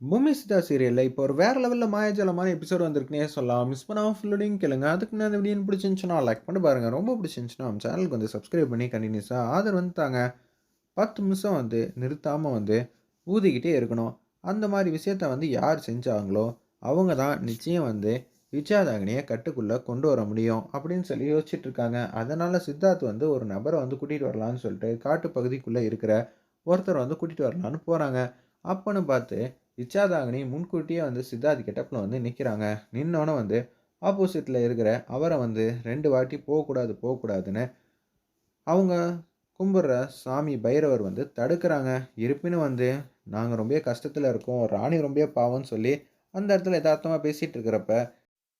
பூமி சிதா சீரியலில் இப்போ ஒரு வேறு லெவலில் மாயாஜலமான எபிசோட் வந்திருக்குனே சொல்லலாம். மிஸ் பண்ணாமல் ஃபுல்லோடையும் கேளுங்க. அதுக்கு நான் இந்த வீடியோ பிடிச்சிருந்துச்சுன்னா லைக் பண்ணி பாருங்கள் ரொம்ப பிடிச்சிருந்துச்சுன்னா நம்ம சேனலுக்கு வந்து சப்ஸ்கிரைப் பண்ணி கண்டினியூஸாக ஆதரவு வந்து தாங்க. பத்து நிமிஷம் வந்து நிறுத்தாமல் வந்து ஊதிக்கிட்டே இருக்கணும். அந்த மாதிரி விஷயத்த வந்து யார் செஞ்சாங்களோ அவங்க தான் நிச்சயம் வந்து விஜயாதாகினியை கட்டுக்குள்ளே கொண்டு வர முடியும் அப்படின்னு சொல்லி யோசிச்சுட்டு இருக்காங்க. அதனால் சித்தார்த் வந்து ஒரு நபரை வந்து கூட்டிகிட்டு வரலான்னு சொல்லிட்டு காட்டு பகுதிக்குள்ளே இருக்கிற ஒருத்தர் வந்து கூட்டிகிட்டு வரலான்னு போகிறாங்க அப்போன்னு பார்த்து இச்சாதாங்கினி முன்கூட்டியே வந்து சித்தார்த் கெட்டப்பில் வந்து நிற்கிறாங்க நின்னோன்னே வந்து ஆப்போசிட்டில் இருக்கிற அவரை வந்து ரெண்டு வாட்டி போகக்கூடாது போகக்கூடாதுன்னு அவங்க கும்பிட்ற சாமி பைரவர் வந்து தடுக்கிறாங்க. இருப்பினும் வந்து நாங்கள் ரொம்ப கஷ்டத்தில் இருக்கோம் ராணி ரொம்ப பாவம்னு சொல்லி அந்த இடத்துல யதார்த்தமாக பேசிகிட்டு இருக்கிறப்ப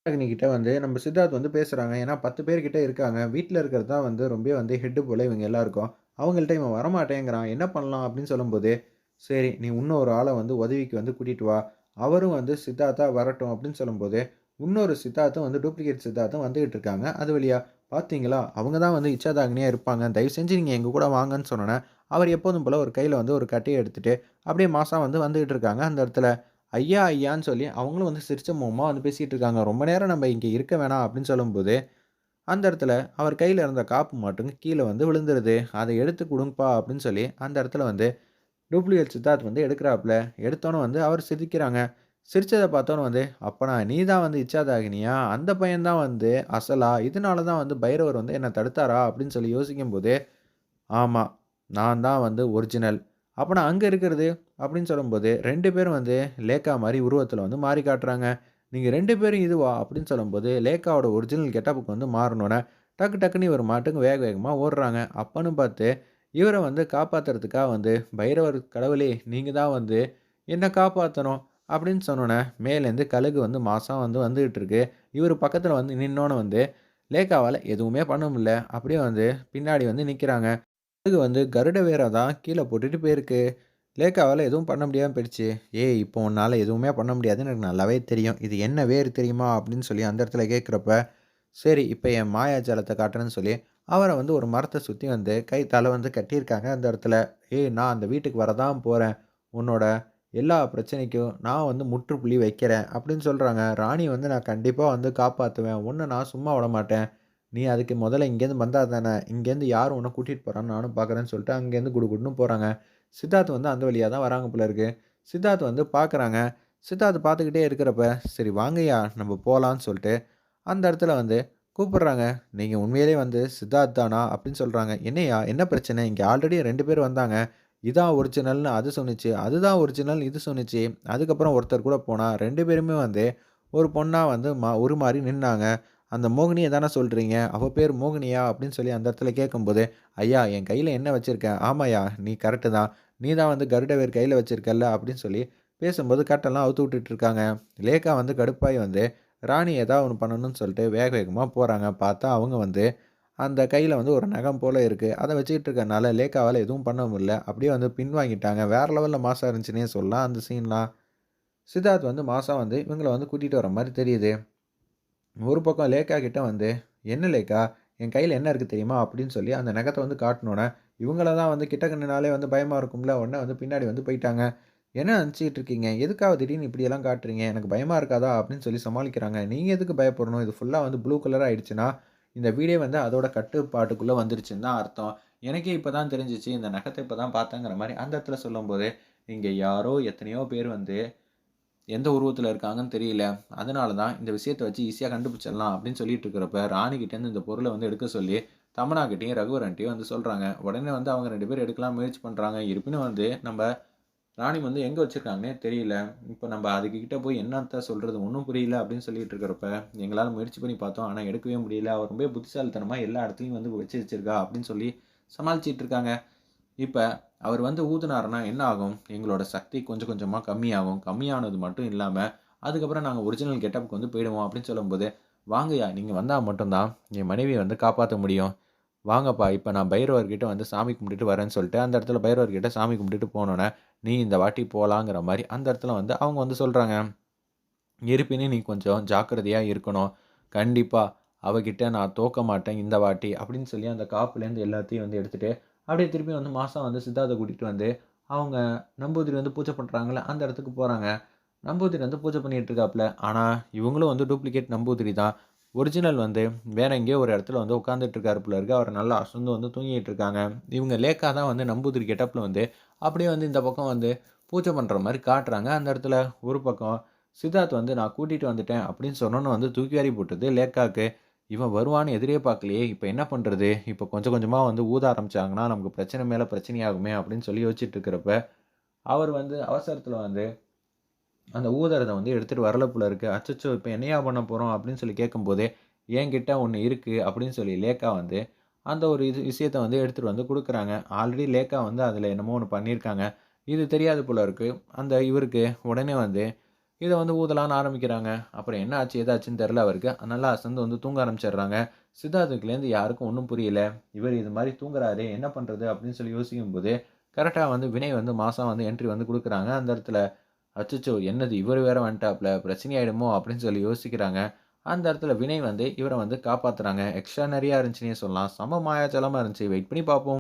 கிட்ட வந்து நம்ம சித்தார்த் வந்து பேசுகிறாங்க ஏன்னா பத்து பேர்கிட்ட இருக்காங்க. வீட்டில் இருக்கிறது தான் வந்து ரொம்ப வந்து ஹெட்டு போல் இவங்க எல்லாருக்கும். அவங்கள்ட்ட இவன் வரமாட்டேங்கிறான். என்ன பண்ணலாம் அப்படின்னு சொல்லும்போது சரி நீ இன்னொரு ஆளை வந்து உதவிக்கு வந்து கூட்டிகிட்டு வா. அவரும் வந்து சித்தார்த்தா வரட்டும் அப்படின்னு சொல்லும்போது இன்னொரு சித்தார்த்தும் வந்து டூப்ளிகேட் சித்தார்த்தும் வந்துகிட்டு இருக்காங்க. அது வழியா பார்த்தீங்களா அவங்க தான் வந்து இச்சாதாகினியாக இருப்பாங்க. தயவு செஞ்சு நீங்கள் எங்கள் கூட வாங்கன்னு சொன்னோன்னே அவர் எப்போதும் போல் ஒரு கையில் வந்து ஒரு கட்டையை எடுத்துகிட்டு அப்படியே மாதம் வந்து வந்துகிட்டு இருக்காங்க அந்த இடத்துல. ஐயா ஐயான்னு சொல்லி அவங்களும் வந்து சிரிச்ச முகமாக வந்து பேசிகிட்டு இருக்காங்க. ரொம்ப நேரம் நம்ம இங்கே இருக்க வேணாம் அப்படின்னு சொல்லும்போது அந்த இடத்துல அவர் கையில் இருந்த காப்பு மட்டும் கீழே வந்து விழுந்துருது. அதை எடுத்து கொடுங்கப்பா அப்படின்னு சொல்லி அந்த இடத்துல வந்து டூப்ளிகேட் சித்தார்த் வந்து எடுக்கிறாப்புல எடுத்தோன்னே வந்து அவர் சிரிக்கிறாங்க. சிரித்ததை பார்த்தோன்னு வந்து அப்போனா நீ தான் வந்து இச்சாதாகினியா? அந்த பையன்தான் வந்து அசலா? இதனால தான் வந்து பைரவர் வந்து என்னை தடுத்தாரா? அப்படின்னு சொல்லி யோசிக்கும் போது ஆமாம் நான் தான் வந்து ஒரிஜினல் அப்போனா அங்கே இருக்கிறது? அப்படின்னு சொல்லும்போது ரெண்டு பேரும் வந்து லேக்கா மாதிரி உருவத்தில் வந்து மாறி காட்டுறாங்க. நீங்கள் ரெண்டு பேரும் இதுவா? அப்படின்னு சொல்லும்போது லேக்காவோட ஒரிஜினல் கெட்டப்புக்கு வந்து மாறணுன்னே டக்கு டக்குன்னு ஒரு மாட்டுக்கு வேக வேகமாக ஓடுறாங்க. அப்பன்னு பார்த்து இவரை வந்து காப்பாற்றுறதுக்காக வந்து பைரவர் கடவுளே நீங்கள் தான் வந்து என்னை காப்பாற்றணும் அப்படின்னு சொன்னோன்னே மேலேருந்து கழுகு வந்து மாதம் வந்து வந்துகிட்டு இருக்கு. இவர் பக்கத்தில் வந்து நின்னோன்னு வந்து லேக்காவால் எதுவுமே பண்ண முடியல அப்படியே வந்து பின்னாடி வந்து நிற்கிறாங்க கழுகு வந்து கருட வேரை தான் கீழே போட்டுட்டு போயிருக்கு. லேக்காவால் எதுவும் பண்ண முடியாமல் போயிடுச்சு. ஏய் இப்போ உன்னால் எதுவுமே பண்ண முடியாதுன்னு எனக்கு நல்லாவே தெரியும். இது என்ன வேறு தெரியுமா? அப்படின்னு சொல்லி அந்த இடத்துல கேட்குறப்ப சரி இப்போ என் மாயாஜாலத்தை காட்டுறேன்னு சொல்லி அவரை வந்து ஒரு மரத்தை சுற்றி வந்து கை தலை வந்து கட்டியிருக்காங்க. அந்த இடத்துல ஏய் நான் அந்த வீட்டுக்கு வரதான் போகிறேன் உன்னோட எல்லா பிரச்சனைக்கும் நான் வந்து முற்றுப்புள்ளி வைக்கிறேன். அப்படின்னு சொல்கிறாங்க ராணி வந்து நான் கண்டிப்பாக வந்து காப்பாற்றுவேன் ஒன்று நான் சும்மா விட மாட்டேன். நீ அதுக்கு முதல்ல இங்கேருந்து வந்தால் தானே. இங்கேருந்து யார் உன்னை கூட்டிகிட்டு போகிறான்னு நானும் பார்க்குறேன்னு சொல்லிட்டு அங்கேருந்து குடு குடுன்னு போகிறாங்க சித்தார்த் வந்து அந்த வழியாக தான் வராங்க போல இருக்குது சித்தார்த் வந்து பார்க்குறாங்க சித்தார்த் பார்த்துக்கிட்டே இருக்கிறப்ப சரி வாங்கய்யா நம்ம போகலான்னு சொல்லிட்டு அந்த இடத்துல வந்து கூப்பிட்றாங்க. நீங்கள் உண்மையிலே வந்து சித்தார்த் தானா அப்படின்னு சொல்கிறாங்க என்னையா என்ன பிரச்சனை? இங்கே ஆல்ரெடி ரெண்டு பேர் வந்தாங்க. இதான் ஒரிஜினல்னு அது சொன்னிச்சு. அதுதான் ஒரிஜினல் இது சொன்னிச்சு. அதுக்கப்புறம் ஒருத்தர் கூட போனால் ரெண்டு பேருமே வந்து ஒரு பொண்ணாக வந்து மா ஒரு மாதிரி நின்னாங்க. அந்த மோகினியை தானே சொல்கிறீங்க அவள் பேர் மோகினியா? அப்படின்னு சொல்லி அந்த இடத்துல கேட்கும்போது ஐயா என் கையில் என்ன வச்சுருக்கேன் ஆமாயா நீ கரெக்டு தான். நீ தான் வந்து கருடவேர் கையில் வச்சுருக்கல்ல? அப்படின்னு சொல்லி பேசும்போது கட்டெல்லாம் அவுத்து விட்டுட்டு இருக்காங்க. லேக்கா வந்து கடுப்பாய் வந்து ராணி ஏதாவது ஒன்று பண்ணணும்னு சொல்லிட்டு வேக வேகமாக போகிறாங்க பார்த்தா அவங்க வந்து அந்த கையில் வந்து ஒரு நகம் போல் இருக்குது அதை வச்சுக்கிட்டு இருக்கனால லேக்காவால் எதுவும் பண்ண முடியல அப்படியே வந்து பின்வாங்கிட்டாங்க வேறு லெவலில் மாசாக இருந்துச்சுன்னே சொல்லலாம் அந்த சீன்லாம் சித்தார்த் வந்து மாதம் வந்து இவங்களை வந்து கூட்டிகிட்டு வர மாதிரி தெரியுது. ஒரு பக்கம் லேக்கா கிட்டே வந்து என்ன லேக்கா? என் கையில் என்ன இருக்குது தெரியுமா? அப்படின்னு சொல்லி அந்த நகத்தை வந்து காட்டினோன்னே இவங்கள தான் வந்து கிட்ட கண்ணினாலே வந்து பயமாக இருக்கும்ல. உடனே வந்து பின்னாடி வந்து போயிட்டாங்க. என்ன நினச்சிக்கிட்டு இருக்கீங்க? எதுக்காக திடீர்னு இப்படியெல்லாம் காட்டுறீங்க? எனக்கு பயமாக இருக்காதா? அப்படின்னு சொல்லி சமாளிக்கிறாங்க. நீங்கள் எதுக்கு பயப்படணும்? இது ஃபுல்லாக வந்து ப்ளூ கலர் ஆகிடுச்சுன்னா இந்த வீடே வந்து அதோட கட்டுப்பாட்டுக்குள்ளே வந்துருச்சுன்னு தான் அர்த்தம். எனக்கே இப்போ தான் தெரிஞ்சிச்சு இந்த நகத்தை இப்போ தான் பார்த்தேங்கிற மாதிரி. அந்த இடத்துல சொல்லும்போது இங்கே யாரோ எத்தனையோ பேர் வந்து எந்த உருவத்தில் இருக்காங்கன்னு தெரியல. அதனால தான் இந்த விஷயத்தை வச்சு ஈஸியாக கண்டுபிடிச்சிடலாம் அப்படின்னு சொல்லிட்டு இருக்கிறப்ப ராணிக்கிட்டேருந்து இந்த பொருளை வந்து எடுக்க சொல்லி தமனாக்கிட்டையும் ரகுவரன்ட்டையும் வந்து சொல்கிறாங்க உடனே வந்து அவங்க ரெண்டு பேர் எடுக்கலாம் முயற்சி பண்ணுறாங்க இருப்பினும் வந்து நம்ம ராணி வந்து எங்கே வச்சுருக்காங்கன்னே தெரியல. இப்போ நம்ம அதுக்கிட்ட போய் என்னத்த சொல்கிறது ஒன்றும் புரியல அப்படின்னு சொல்லிட்டு இருக்கிறப்ப எங்களால் முயற்சி பண்ணி பார்த்தோம். ஆனால் எடுக்கவே முடியல. அவர் ரொம்ப புத்திசாலித்தனமாக எல்லா இடத்துலையும் வந்து வச்சு வச்சிருக்கா அப்படின்னு சொல்லி சமாளிச்சிட்டு இருக்காங்க. இப்போ அவர் வந்து ஊதுனாருன்னா என்ன ஆகும்? எங்களோட சக்தி கொஞ்சம் கொஞ்சமாக கம்மியாகும். கம்மியானது மட்டும் இல்லாமல் அதுக்கப்புறம் நாங்கள் ஒரிஜினல் கெட்டப்புக்கு வந்து போயிடுவோம் அப்படின்னு சொல்லும்போது வாங்கய்யா நீங்கள் வந்தால் மட்டும்தான் என் மனைவியை வந்து காப்பாற்ற முடியும். வாங்கப்பா இப்போ நான் பைரவர்கிட்ட வந்து சாமி கும்பிட்டுட்டு வரேன்னு சொல்லிட்டு அந்த இடத்துல பைரவர்கிட்ட சாமி கும்பிட்டுட்டு போனோன்னே நீ இந்த வாட்டி போகலாங்கிற மாதிரி அந்த இடத்துல வந்து அவங்க வந்து சொல்கிறாங்க இருப்பினும் நீ கொஞ்சம் ஜாக்கிரதையாக இருக்கணும். கண்டிப்பாக அவகிட்ட நான் தோக்க மாட்டேன் இந்த வாட்டி அப்படின்னு சொல்லி அந்த காப்புலேருந்து எல்லாத்தையும் வந்து எடுத்துகிட்டு அப்படியே திருப்பி வந்து மாதம் வந்து சித்தார்த்தை கூட்டிகிட்டு வந்து அவங்க நம்பூதிரி வந்து பூஜை பண்ணுறாங்கல்ல அந்த இடத்துக்கு போகிறாங்க நம்பூதிரி வந்து பூஜை பண்ணிகிட்டு இருக்காப்புல ஆனால் இவங்களும் வந்து டூப்ளிகேட் நம்பூதிரி தான். ஒரிஜினல் வந்து வேற எங்கேயோ ஒரு இடத்துல வந்து உட்காந்துட்டு இருக்காரு போல இருக்கு. அவர் நல்லா அசந்து வந்து தூங்கிட்டு இருக்காங்க இவங்க லேக்கா தான் வந்து நம்பூதிரி கெட்டப்பில் வந்து அப்படியே வந்து இந்த பக்கம் வந்து பூஜை பண்ணுற மாதிரி காட்டுறாங்க. அந்த இடத்துல ஒரு பக்கம் சித்தார்த் வந்து நான் கூட்டிகிட்டு வந்துட்டேன் அப்படின்னு சொன்னோன்னு வந்து தூக்கி வாரி போட்டது லேக்காவுக்கு. இவன் வருவான்னு எதிரே பார்க்கலையே. இப்போ என்ன பண்ணுறது இப்போ கொஞ்சம் கொஞ்சமாக வந்து ஊத ஆரம்பிச்சாங்கன்னா நமக்கு பிரச்சனை மேலே பிரச்சனையாகுமே அப்படின்னு சொல்லி யோசிச்சுட்டு இருக்கிறப்ப அவர் வந்து அவசரத்தில் வந்து அந்த ஊதரத்தை வந்து எடுத்துகிட்டு வரல போல இருக்குது அச்சச்சோ இப்போ என்னையா பண்ண போகிறோம் அப்படின்னு சொல்லி கேட்கும்போதே என்கிட்ட ஒன்று இருக்குது அப்படின்னு சொல்லி லேக்கா வந்து அந்த ஒரு இது விஷயத்த வந்து எடுத்துகிட்டு வந்து கொடுக்குறாங்க. ஆல்ரெடி லேக்கா வந்து அதில் என்னமோ ஒன்று பண்ணியிருக்காங்க இது தெரியாது போல இருக்குது அந்த இவருக்கு உடனே வந்து இதை வந்து ஊதலான்னு ஆரம்பிக்கிறாங்க. அப்புறம் என்ன ஆச்சு ஏதாச்சுன்னு தெரில அவருக்கு. நல்லா அசந்து வந்து தூங்க ஆரம்பிச்சிடுறாங்க. சித்தார்த்துக்குலேருந்து யாருக்கும் ஒன்றும் புரியல. இவர் இது மாதிரி தூங்குறாரு என்ன பண்ணுறது அப்படின்னு சொல்லி யோசிக்கும் போது கரெக்டாக வந்து வினய் வந்து மாதம் வந்து என்ட்ரி வந்து கொடுக்குறாங்க. அந்த இடத்துல அச்சச்சோ என்னது இவர் வேற வந்துட்டாப்ல பிரச்சனையாயிடுமோ அப்படின்னு சொல்லி யோசிக்கிறாங்க. அந்த இடத்துல வினய் வந்து இவரை வந்து காப்பாத்துறாங்க. எக்ஸ்ட்ரா நிறையா இருந்துச்சுன்னே சொல்லலாம். செம மாயாச்சலமாக இருந்துச்சு. வெயிட் பண்ணி பார்ப்போம்.